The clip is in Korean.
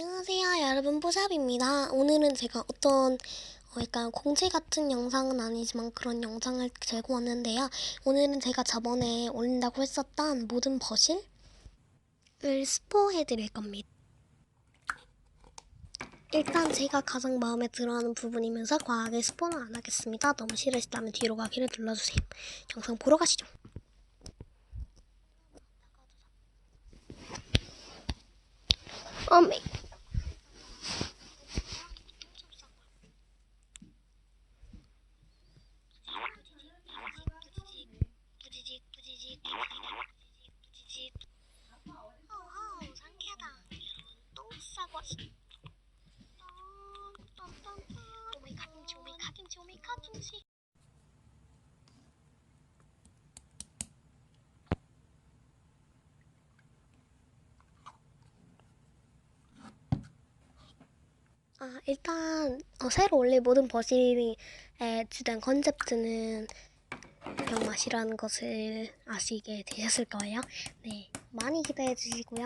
안녕하세요 여러분. 뽀샵입니다. 오늘은 제가 어떤 어, 약간 공채 같은 영상은 아니지만 그런 영상을 들고 왔는데요. 오늘은 제가 저번에 올린다고 했었던 모든 버실을 스포해 드릴 겁니다. 일단 제가 가장 마음에 들어하는 부분이면서 과하게 스포는 안 하겠습니다. 너무 싫으시다면 뒤로 가기를 눌러주세요. 영상 보러 가시죠. 어메 부지직 부지직 부지직 어어 상쾌하다 여러분 똥 싸고 오메카 김치 오메카 김치 오메카 김치 아 일단 어, 새로 올릴 모든 버실의 주된 컨셉트는 병맛이라는 것을 아시게 되셨을 거예요. 네, 많이 기대해 주시고요.